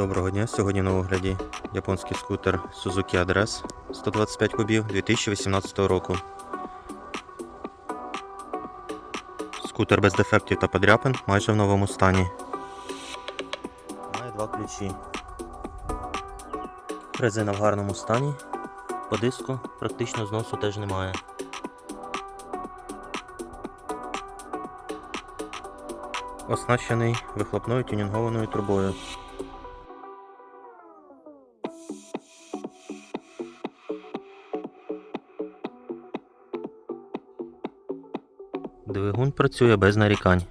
Доброго дня. Сьогодні на огляді японський скутер Suzuki Address 125 кубів 2018 року. Скутер без дефектів та подряпин майже в новому стані. Має два ключі. Резина в гарному стані. По диску практично зносу теж немає. Оснащений вихлопною тюнінгованою трубою. Двигун працює без нарікань.